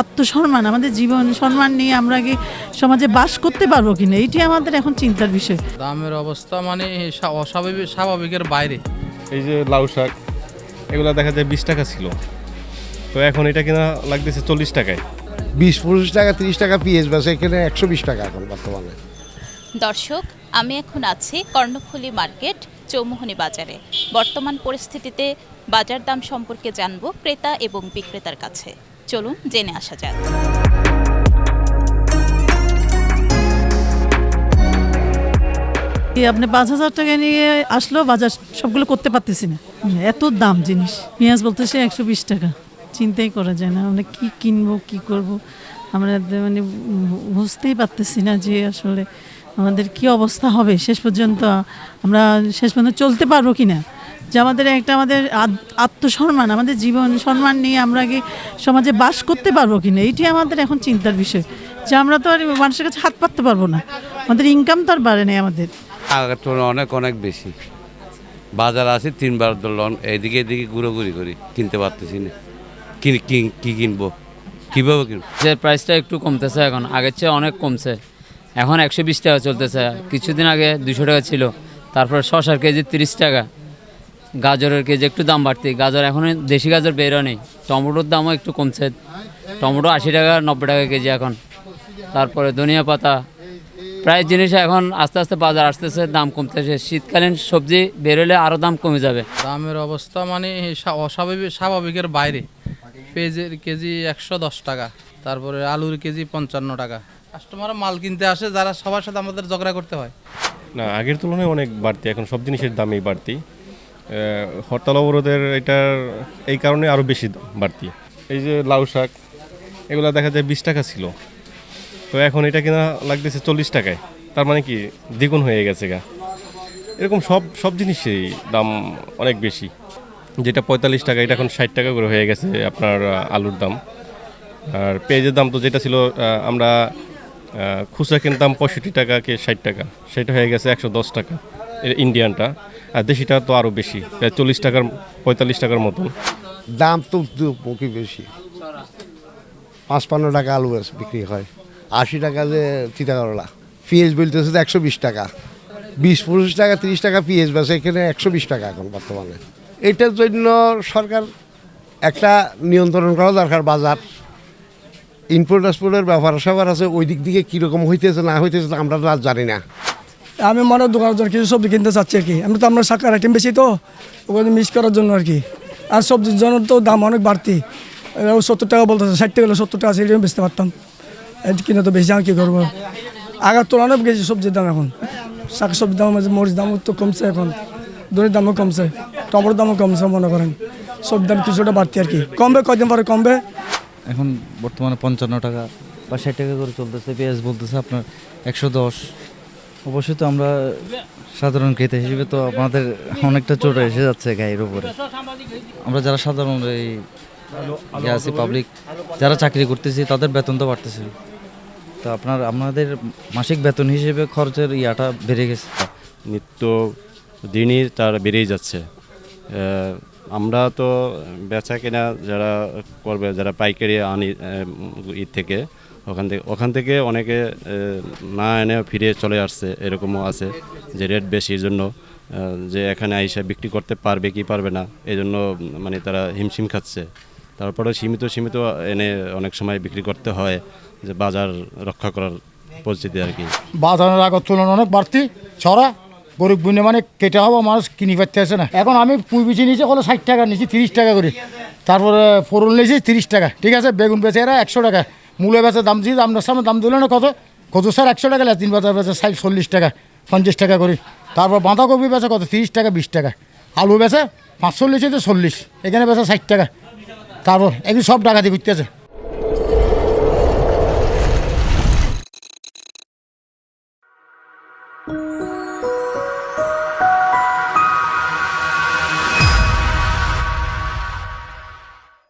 আত্মসম্মান আমাদের জীবন সম্মান নিয়ে আমরা কি সমাজে বাস করতে পারব কিনা? এইটি আমাদের এখন চিন্তার বিষয়। দামের অবস্থা মানে অস্বাভাবিক স্বাভাবিকের বাইরে। এই যে লাউ শাক এগুলো দেখা যায় বিশ টাকা ছিল। তো এখন এটা কিনা লাগতেছে চল্লিশ টাকায়। বিশ পঁচিশ টাকা তিরিশ টাকা পিএস বাস এখানে একশো বিশ টাকা এখন বর্তমানে। দর্শক আমি এখন আছি কর্ণফুলী মার্কেট চৌমোহনী বাজারে। বর্তমান পরিস্থিতিতে বাজার দাম সম্পর্কে জানব ক্রেতা এবং বিক্রেতার কাছে। চলুন জেনে আসা যাক। আপনি পাঁচ হাজার টাকা নিয়ে আসলেও বাজার সবগুলো করতে পারতেছি না। এত দাম জিনিস। পেঁয়াজ বলতেছে একশো বিশ টাকা। চিন্তাই করা যায় না। আমরা কি কিনবো, কি করব? আমরা মানে বুঝতেই পারতেছি না যে আসলে আমাদের কি অবস্থা হবে। শেষ পর্যন্ত আমরা শেষ পর্যন্ত চলতে পারব কি না যে আমাদের একটা আমাদের আত- আত্মসম্মান আমাদের জীবন সম্মান নিয়ে আমরা কি সমাজে বাস করতে পারব কি না? এইটি আমাদের এখন চিন্তার বিষয়। যে আমরা তো আর মানুষের কাছে হাত পাততে পারব না। আমাদের ইনকাম তো আর বাড়ে নাই আমাদের। আগের তুলনায় অনেক অনেক বেশি। বাজার আছে তিনবার ধরলাম এদিকে এদিকে ঘুরোঘুরি করি কিনতে পারতেছি না। কি কি- কি কিনবো? কীভাবে কিনবো? যে প্রাইসটা একটু কমতেছে এখন আগের চেয়ে অনেক কমছে। এখন একশো বিশ টাকা চলতেছে। কিছুদিন আগে দুশো টাকা ছিল তারপর শশার কেজি তিরিশ টাকা। গাজরের কেজি একটু দাম বাড়তি। গাজর এখন দেশি গাজর বেরো নেই। টমেটোর দামও একটু কমছে। টমেটো আশি টাকা নব্বই টাকা কেজি এখন। তারপরে ধনিয়া পাতা। প্রায় জিনিস এখন আস্তে আস্তে বাজার আসতেছে দাম কমতেছে। শীতকালীন সবজি বেরোলে আরও দাম কমে যাবে। দামের অবস্থা মানে সা- অস্বাভাবিক স্বাভাবিকের বাইরে। পেঁয়াজের কেজি একশো দশ টাকা তারপরে আলুর কেজি পঞ্চান্ন টাকা। কাস্টমার মাল কিনতে আসে যারা সবার সাথে আমাদের ঝগড়া করতে হয়। না আগের তুলনায় অনেক বাড়তি। এখন সব জিনিসের দামই বাড়তি। হরতাল অবরোধের এটার, এই কারণে আরও বেশি বাড়তি। এই যে লাউ শাক, এগুলো দেখা যায় বিশ টাকা ছিল। তো এখন এটা কিনা লাগতেছে চল্লিশ টাকায়। তার মানে কি, দ্বিগুণ হয়ে গেছে গা। এরকম সব সব জিনিসেরই দাম অনেক বেশি। যেটা পঁয়তাল্লিশ টাকা, এটা এখন ষাট টাকা করে হয়ে গেছে আপনার আলুর দাম। আর পেঁয়াজের দাম তো যেটা ছিল আমরা খুচরা কিনতাম পঁয়ষট্টি টাকাকে ষাট টাকা। সেটা হয়ে গেছে একশো দশ টাকা ইন্ডিয়ানটা। আর দেশিটা তো আরও বেশি, প্রায় চল্লিশ টাকার, পঁয়তাল্লিশ টাকার মতন দাম তো মুখী বেশি। পাঁচপান্ন টাকা আলু বিক্রি হয়। আশি টাকা যে চিতা করলা পিএস বলতেছে তো একশো বিশ টাকা। বিশ, পঁচিশ টাকা, তিরিশ টাকা পিএস বাস, এখানে একশো বিশ টাকা এখন বর্তমানে। এটার জন্য সরকার একটা নিয়ন্ত্রণ করা দরকার বাজার। ইনপোর্ট এক্সপোর্টের ব্যাপার স্যাপার আছে ওই দিক দিকে কীরকম হইতেছে, না হইতেছে, আমরা জানি না। আমি মনে দোকানের জন্য কিছু সবজি কিনতে চাচ্ছি আর কি। আমি তো আমরা শাকার আইটেম বেশি তো ওখানে মিক্স করার জন্য আর কি। আর সবজির জন্য তো দাম অনেক বাড়তি। সত্তর টাকা বলতেছে, ষাট টাকা সত্তর টাকা সেটা বেচতে পারতাম। কিনে তো বেশি, আমি কী করব? আগার তুলনায় বেশি সবজির দাম এখন। শাক সবজির দাম মরিচ দামও তো কমছে এখন। দইয়ের দামও কমছে, টমেটোর দামও কমছে, মনে করেন। সবজির দাম কিছুটা বাড়তি আর কি। কমবে, কয়দিন পরে কমবে? এখন বর্তমানে পঞ্চান্ন টাকা বা ষাট টাকা করে চলতেছে, পেঁয়াজ বলতেছে আপনার একশো দশ। অবশ্যই তো আমরা সাধারণ ক্রেতা হিসেবে তো আমাদের অনেকটা চোট এসে যাচ্ছে গায়ের উপরে। আমরা যারা সাধারণ এই ইয়ে আছি পাবলিক যারা চাকরি করতেছি, তাদের বেতন তো বাড়তেছে। তো আপনার আমাদের মাসিক বেতন হিসেবে খরচের ইয়াটা বেড়ে গেছে। নিত্য দিনই তার বেড়েই যাচ্ছে। আমরা তো বেচা কেনা যারা করবে, যারা পাইকারি আনি ঈদ থেকে ওখান থেকে ওখান থেকে অনেকে না এনে ফিরে চলে আসছে, এরকমও আছে যে রেট বেশির জন্য যে এখানে আইসা বিক্রি করতে পারবে কি পারবে না, এই জন্য মানে তারা হিমশিম খাচ্ছে। তারপরে সীমিত সীমিত এনে অনেক সময় বিক্রি করতে হয়, যে বাজার রক্ষা করার পরিস্থিতি আর কি। বাজারের আগের তুলনায় অনেক বাড়তি। ছড়া গরিব বুনে মানে কেটে হওয়া মানুষ কিনি পাচ্ছে আসে না। এখন আমি পুঁই বিচি নিচে কোনো ষাট টাকা নিচ্ছি তিরিশ টাকা করে। তারপরে ফোরন নিয়েছি, তিরিশ টাকা। ঠিক আছে, বেগুন বেচে এরা একশো টাকা। মূলে বাজার দাম দিয়ে আপনার সামনে দাম দিল না কত কত স্যার একশো টাকা লেতিন বাজার বেচা ষাট চল্লিশ টাকা, পঞ্চাশ টাকা করে তারপর বাঁধাকপি বেচা কত তিরিশ টাকা, বিশ টাকা। আলু বেচা পাঁচচল্লিশ তো চল্লিশ। এখানে বেচা ষাট টাকা। তারপর এগুলো সব টাকা দিয়ে ঘুরতেছে